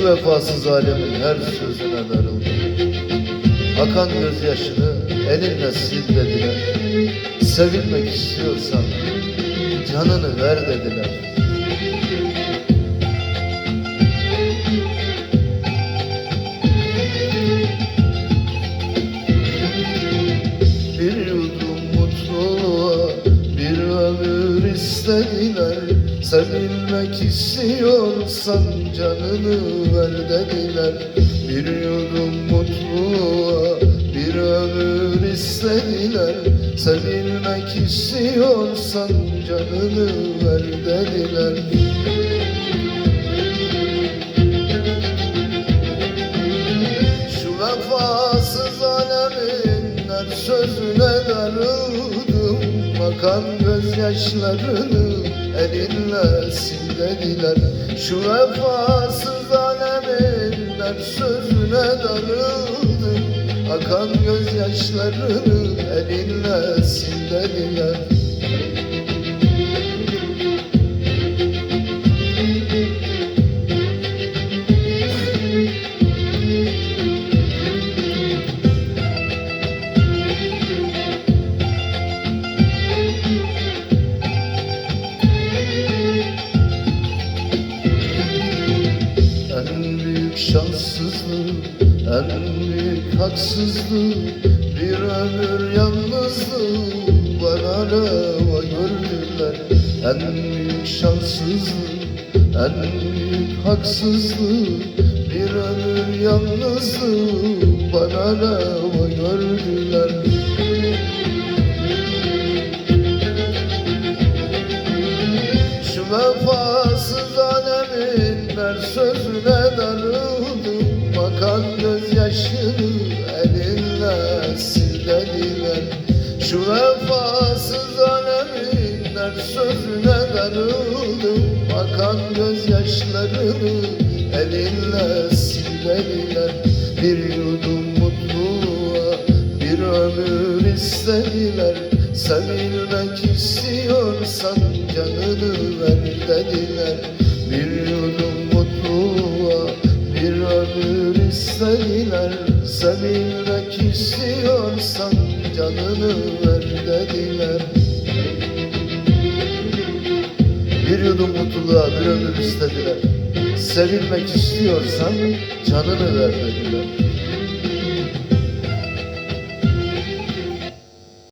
Şu vefasız alemin her sözüne darıldım Akan gözyaşını elinle sil dediler Sevilmek istiyorsan canını ver dediler istediler Sevilmek istiyorsan canını ver dediler. Bir yudum mutluluğa bir ömür istediler. Sevilmek istiyorsan canını ver dediler. Şu vefasız alemin her sözüne darıldım Bakan gözyaşlarını elinle sil dediler Şu vefasız alemin her sözüne darıldım Akan gözyaşlarını elinle sil büyük şanssızlığı, en büyük haksızlığı Bir ömür yalnızlığı bana reva gördüler En büyük şanssızlığı, en büyük haksızlığı Bir ömür yalnızlığı bana reva gördüler Şu vefasız alemin her sözüne darıldım Bakan gözyaşını elinle sil dediler Şu vefasız alemin her sözüne darıldım Bakan gözyaşlarını elinle sil dediler Bir yudum mutluluğa bir ömür istediler. Sevilmek istiyorsan canını ver dediler Bir yudum mutluluğa bir ömür istediler Sevilmek istiyorsan canını ver dediler. Bir yudum mutluluğa bir ömür istediler Sevilmek istiyorsan canını ver dediler